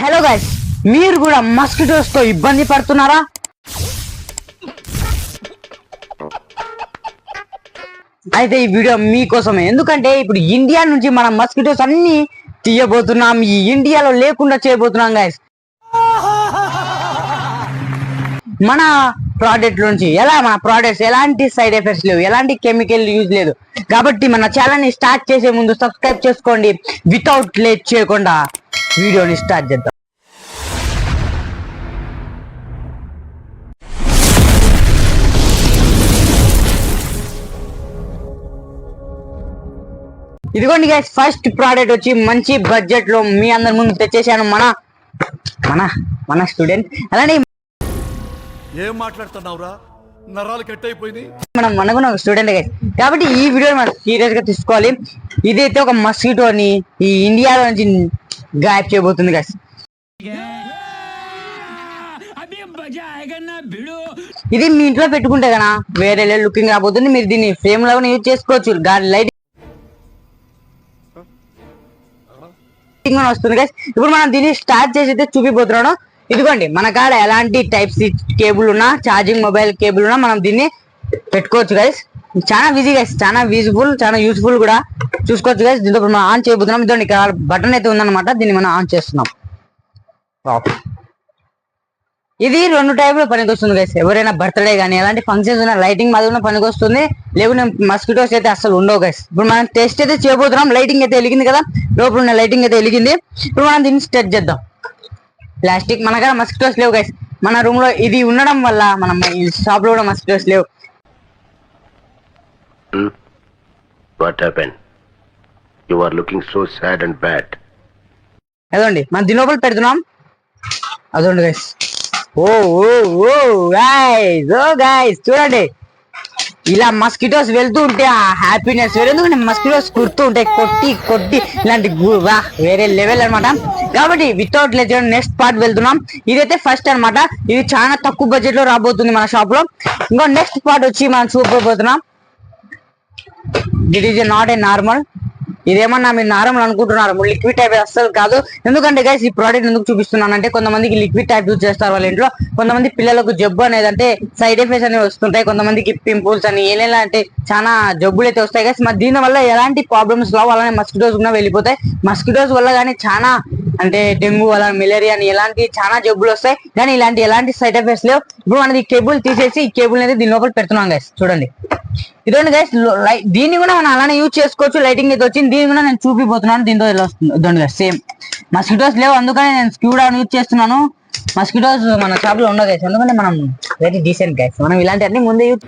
Hello guys మీరు కూడా మస్కిటోస్తో ఇబ్బంది పడుతున్నారా? అయితే ఈ వీడియో మీకోసమే. ఎందుకంటే ఇప్పుడు ఇండియా నుంచి మనం మస్కిటోస్ అన్ని తీయబోతున్నాం. ఈ ఇండియాలో లేకుండా చేయబోతున్నాం గైస్ మన ప్రోడక్ట్ నుంచి ఎలా మన ప్రోడక్ట్స్ ఎలాంటి సైడ్ ఎఫెక్ట్స్ లేవు ఎలాంటి కెమికల్ యూజ్ లేదు. కాబట్టి మన ఛానల్ని స్టార్ట్ చేసే ముందు సబ్స్క్రైబ్ చేసుకోండి. వితౌట్ లేట్ చేయకుండా వీడియోని స్టార్ట్ చేద్దాం. ఇదిగోండి గైస్ ఫస్ట్ ప్రోడక్ట్ వచ్చి మంచి బడ్జెట్లో మీ అందరి ముందు తెచ్చేసాను మన మన మన స్టూడెంట్ అలానే ఏం మాట్లాడుతున్నావురా? నరాలు కట్ అయిపోయింది మనం మనకున్న ఒక స్టూడెంట్ గైస్ కాబట్టి ఈ వీడియో మనం సీరియస్గా తీసుకోవాలి. ఇదైతే ఒక మస్కిటోని ఈ ఇండియాలో నుంచి గాయబ్ చేయబోతుంది గైస్ ఇది మీ ఇంట్లో పెట్టుకుంటే కదా వేరే లుకింగ్ రాబోతుంది. మీరు దీన్ని ఫ్రేమ్ లాగా యూజ్ చేసుకోవచ్చు. లైట్ వస్తుంది గైస్ ఇప్పుడు మనం దీన్ని స్టార్ట్ చేసి అయితే చూపిపోతున్నాను. ఇదిగోండి మన కాడ ఎలాంటి టైప్ సి కేబుల్ ఉన్నా ఛార్జింగ్ మొబైల్ కేబుల్ ఉన్నా మనం దీన్ని పెట్టుకోవచ్చు గైస్ చాలా ఈజీ గైస్ చాలా యూజ్ఫుల్ చాలా యూస్ఫుల్ కూడా. చూసుకోవచ్చు గైస్ దీంతో మనం ఆన్ చేయబోతున్నాం. ఇదిగోండి ఇక్కడ బటన్ అయితే ఉందన్నమాట. దీన్ని మనం ఆన్ చేస్తున్నాం. ఇది రెండు టైపులో పనికి వస్తుంది గైస్ ఎవరైనా బర్త్డే కానీ ఎలాంటి ఫంక్షన్స్ ఉన్న లైటింగ్ మాది ఉన్న పనికి వస్తుంది లేకుంటే మస్కిటోస్ అయితే అసలు ఉండవు గైస్ ఇప్పుడు మనం టెస్ట్ అయితే చేయబోతున్నాం. లైటింగ్ అయితే వెలిగింది కదా? లోపల ఉన్న లైటింగ్ అయితే వెలిగింది. ఇప్పుడు మనం దీన్ని స్టెట్ చేద్దాం. ప్లాస్టిక్ మన దగ్గర మస్కిటోస్ లేవు గైస్ మన రూమ్లో ఇది ఉండడం వల్ల మనం ఈ షాప్లో కూడా మస్కిటోస్ లేవు. Sad and bad. అదండి మనం దీని లోపల పెడుతున్నాం. అదండి గైస్ ఓ ఓ ఓ గైస్ ఓ గైస్ చూడండి. ఇలా మస్కిటోస్ వెళ్తూ ఉంటే ఆ హ్యాపీనెస్ వేరే. ఎందుకంటే మస్కిటోస్ కుడుతూ ఉంటాయి కొట్టి కొట్టి ఇలాంటి గు- వా వేరే లెవెల్ అన్నమాట. కాబట్టి వితౌట్ లెజెండ్ నెక్స్ట్ పార్ట్ వెళ్తున్నాం. ఇదైతే ఫస్ట్ అన్నమాట. ఇది చాలా తక్కువ బడ్జెట్లో రాబోతుంది మన షాప్లో. ఇంకో నెక్స్ట్ పార్ట్ వచ్చి మనం చూపబోతున్నాం. It is not a normal ఇదేమన్నా మీరు నార్మల్ అనుకుంటున్నారు? లిక్విడ్ టైప్ అస్సలు కాదు. ఎందుకంటే గైస్ ఈ ప్రోడక్ట్ ఎందుకు చూపిస్తున్నాను అంటే కొంతమందికి లిక్విడ్ టైప్ యూజ్ చేస్తారు వాళ్ళ ఇంట్లో. కొంతమంది పిల్లలకు జబ్బు అనేది అంటే సైడ్ ఎఫెక్ట్స్ అనేవి వస్తుంటాయి. కొంతమందికి పింపుల్స్ అని ఏదైనా అంటే చాలా జబ్బులు అయితే వస్తాయి. గైస్ మరి దీని వల్ల ఎలాంటి ప్రాబ్లమ్స్ రావు అలానే మస్కిటోస్ కూడా వెళ్ళిపోతాయి. మస్కిటోస్ వల్ల కానీ చాలా అంటే డెంగ్యూ వల్ల మలేరియా అని ఎలాంటి చాలా జబ్బులు వస్తాయి. కానీ ఇలాంటి ఎలాంటి సైడ్ ఎఫెక్ట్స్ లేవు. ఇప్పుడు మనది కేబుల్ తీసేసి ఈ కేబుల్ అనేది దీని లోపల పెడుతున్నాం గైస్ చూడండి. ఇదండి గైస్ దీన్ని కూడా మనం అలానే యూజ్ చేసుకోవచ్చు. లైటింగ్ అయితే వచ్చింది. దీన్ని కూడా నేను చూపిపోతున్నాను. దీంతో ఇలా వస్తుంది. ఇదండి గైస్ సేమ్ మస్కిటోస్ లేవు. అందుకని నేను స్క్యూ డౌన్ యూజ్ చేస్తున్నాను. మస్కిటోస్ మన షాప్లో ఉండవు గైస్ ఎందుకంటే మనం వెరీ డీసెంట్ గైస్ మనం ఇలాంటివన్నీ ముందే యూజ్.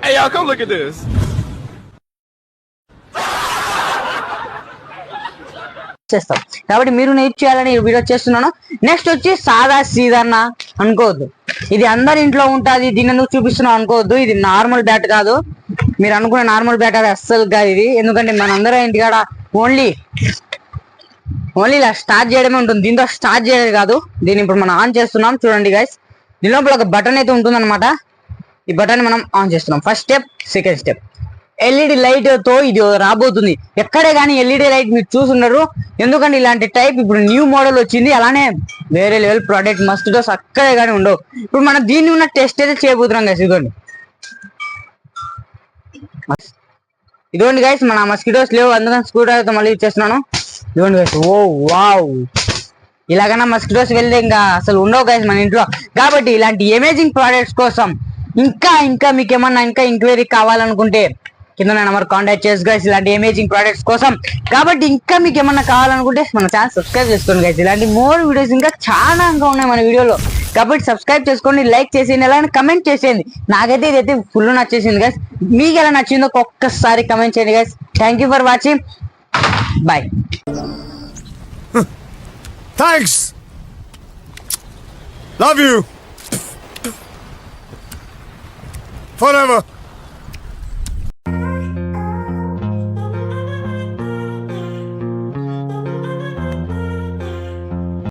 చేస్తాం. కాబట్టి మీరు యూజ్ చేయాలని వీడియో చేస్తున్నాను. నెక్స్ట్ వచ్చి సాదా సీదన్న అనుకోవద్దు. ఇది అందరి ఇంట్లో ఉంటుంది. దీని ఎందుకు చూపిస్తున్నాం అనుకోవద్దు. ఇది నార్మల్ బ్యాట్ కాదు. మీరు అనుకున్న నార్మల్ బ్యాటర్ అస్సలు కాదు ఇది. ఎందుకంటే మనందరం ఇంటికాడ ఓన్లీ ఓన్లీ ఇలా స్టార్ట్ చేయడమే ఉంటుంది. దీంతో స్టార్ట్ చేయడం కాదు. దీన్ని ఇప్పుడు మనం ఆన్ చేస్తున్నాం. చూడండి గైస్ దీని లోపల ఒక బటన్ అయితే ఉంటుందన్నమాట. ఈ బటన్ మనం ఆన్ చేస్తున్నాం. First step second step LED లైట్తో ఇది రాబోతుంది. ఎక్కడే కానీ ఎల్ఈడి లైట్ మీరు చూసుండరు ఎందుకంటే ఇలాంటి టైప్ ఇప్పుడు న్యూ మోడల్ వచ్చింది. అలానే వేరే లెవెల్ ప్రోడక్ట్ మస్కిటోస్ అక్కడే కానీ ఉండవు. ఇప్పుడు మనం దీన్ని ఉన్న టెస్ట్ అయితే చేయబోతున్నాం గైస్ ఇదిగోండి. ఇదిగోండి గైస్ మన మస్కిటోస్ లేవు అందుకని స్కూటర్ అయితే మళ్ళీ యూజ్ చేస్తున్నాను. ఇదిగోండి గైస్ ఓ వావ్. ఇలాగన్నా మస్కిటోస్ వెళ్తే ఇంకా అసలు ఉండవు గైస్ మన ఇంట్లో. కాబట్టి ఇలాంటి అమేజింగ్ ప్రోడక్ట్స్ కోసం ఇంకా ఇంకా మీకు ఏమన్నా ఇంకా ఎంక్వైరీ కావాలనుకుంటే కింద నెంబర్ కాంటాక్ట్ చేసి గైస్ ఇలాంటి అమేజింగ్ ప్రోడక్ట్స్ కోసం. కాబట్టి ఇంకా మీకు ఏమన్నా కావాలనుకుంటే మన ఛానల్ సబ్స్క్రైబ్ చేసుకోండి గైస్ ఇలాంటి మోర్ వీడియోస్ ఇంకా చాలా ఇంకా ఉన్నాయి మన వీడియోలో కాబట్టి సబ్స్క్రైబ్ చేసుకోండి లైక్ చేసేయండి అలానే కమెంట్ చేసేయండి. నాకైతే ఇదైతే ఫుల్ నచ్చేసింది గైస్ మీకు ఎలా నచ్చిందో ఒక్కసారి కమెంట్ చేయండి guys thank you for watching bye thanks love you forever